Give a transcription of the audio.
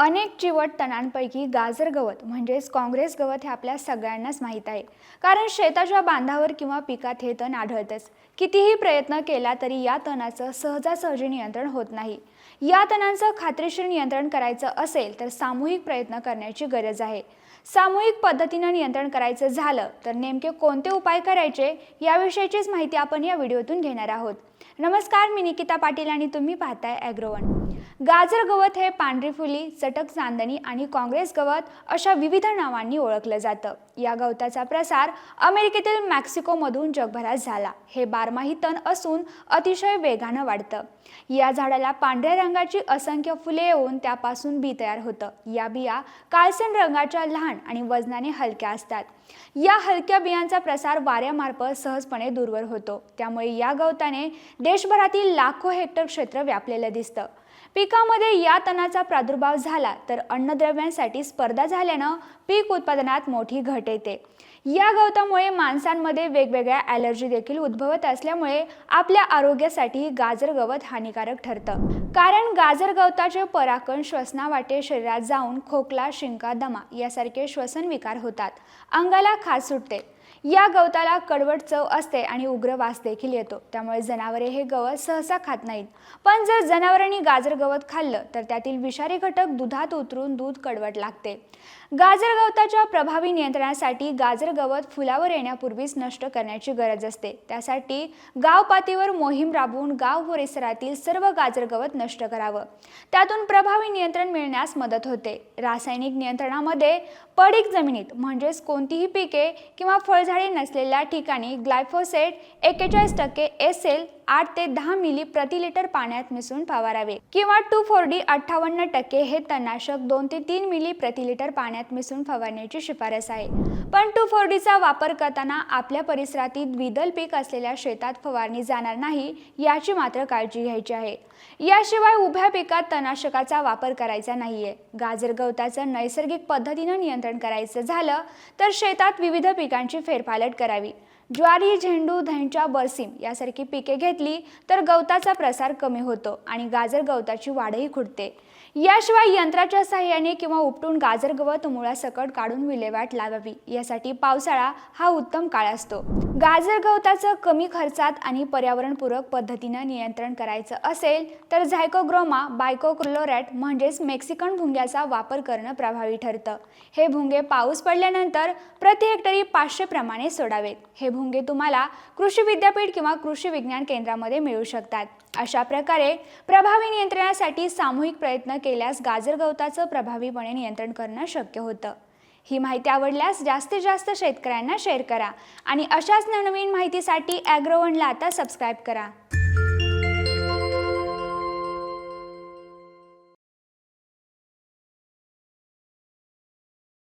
अनेक चिवट तणांपैकी गाजर गवत म्हणजेच काँग्रेस गवत हे आपल्या सगळ्यांनाच माहीत आहे. कारण शेताच्या बांधावर किंवा पिकात हे तण आढळतंच. कितीही प्रयत्न केला तरी या तणाचं सहजासहजी नियंत्रण होत नाही. या तणांचं खात्रीशीर नियंत्रण करायचं असेल तर सामूहिक प्रयत्न करण्याची गरज आहे. सामूहिक पद्धतीनं नियंत्रण करायचं झालं तर नेमके कोणते उपाय करायचे याविषयीचीच माहिती आपण या व्हिडिओतून घेणार आहोत. नमस्कार मी निकिता पाटील आणि तुम्ही पाहताय ॲग्रोवन गाजर गवत हे पांढरी फुली चटक चांदणी आणि काँग्रेस गवत अशा विविध नावांनी ओळखलं जातं. या गवताचा प्रसार अमेरिकेतील मॅक्सिकोमधून जगभरात झाला. हे बारमाही तण असून अतिशय वेगानं वाढतं. या झाडाला पांढऱ्या रंगाची असंख्य फुले येऊन त्यापासून बी तयार होतं. या बिया काळसन रंगाच्या लहान आणि वजनाने हलक्या असतात. या हलक्या बियांचा प्रसार वाऱ्यामार्फत सहजपणे दूरवर होतो. त्यामुळे या गवताने देशभरातील लाखो हेक्टर क्षेत्र व्यापलेलं दिसतं. पिकामध्ये या तणाचा प्रादुर्भाव झाला तर अन्नद्रव्यांसाठी स्पर्धा झाल्यानं पीक उत्पादनात मोठी घट येते. या गवतामुळे माणसांमध्ये वेगवेगळ्या ॲलर्जी देखील उद्भवत असल्यामुळे आपल्या आरोग्यासाठी गाजर गवत हानिकारक ठरतं. कारण गाजर गवताचे पराकण श्वसनावाटे शरीरात जाऊन खोकला शिंका दमा यासारखे श्वसन विकार होतात. अंगाला खास सुटते. या गवताला कडवट चव असते आणि उग्र वास देखील येतो. त्यामुळे जनावरे हे गवत सहसा खात नाहीत. पण जर जनावरांनी गाजर गवत खाल्लं तर त्यातील विषारी घटक दुधात उतरून दूध कडवट लागते. गाजर गवताच्या प्रभावी नियंत्रणासाठी गाजर गवत फुलावर येण्यापूर्वीच नष्ट करण्याची गरज असते. त्यासाठी गाव पातळीवर मोहीम राबवून गाव परिसरातील सर्व गाजर गवत नष्ट करावं. त्यातून प्रभावी नियंत्रण मिळण्यास मदत होते. रासायनिक नियंत्रणामध्ये पडीक जमिनीत म्हणजेच कोणतीही पिके किंवा फळ फळझाडे नसलेल्या ठिकाणी ग्लायफोसेट एक्केचाळीस टक्के एस एल आठ ते दहा मिली प्रति लिटर पाण्यात मिसळून फवारावे. किंवा टू फोर डी अठ्ठावन्न टक्के हे तणनाशक दोन ते तीन मिली प्रति लिटर पाण्यात मिसळून फवारण्याची शिफारस आहे. पण टू फोर डीचा वापर करताना आपल्या परिसरातील द्विदल पीक असलेल्या शेतात फवारणी जाणार नाही याची मात्र काळजी घ्यायची आहे. याशिवाय उभ्या पिकात तणनाशकाचा वापर करायचा नाहीये. गाजर गवताचं नैसर्गिक पद्धतीनं नियंत्रण करायचं झालं तर शेतात विविध पिकांची फेरफालट करावी. ज्वारी झेंडू धैंचा बरसीम यासारखी पिके घेतली तर गवताचा प्रसार कमी होतो आणि गाजर गवताची वाढही खुटते याशिवाय यंत्राच्या साहाय्याने किंवा उपटून गाजर गवत मुळासकट काढून विल्हेवाट लावावी यासाठी पावसाळा हा उत्तम काळ असतो. गाजर गवताचं कमी खर्चात आणि पर्यावरणपूरक पद्धतीनं नियंत्रण करायचं असेल तर झायकोग्रोमा बायकोक्लोरॅट म्हणजेच मेक्सिकन भुंग्याचा वापर करणं प्रभावी ठरतं. हे भुंगे पाऊस पडल्यानंतर प्रति हेक्टरी पाचशे प्रमाणे सोडावेत. हे भोंगे तुम्हाला कृषी विद्यापीठ किंवा कृषी विज्ञान केंद्रामध्ये मिळू शकतात. अशा प्रकारे प्रभावी नियंत्रणासाठी सामूहिक प्रयत्न केल्यास गाजर गवताचं प्रभावीपणे नियंत्रण करणं शक्य होतं. ही माहिती आवडल्यास जास्तीत जास्त शेतकऱ्यांना शेअर करा आणि अशाच नवनवीन माहितीसाठी ॲग्रोवनला आता सबस्क्राईब करा.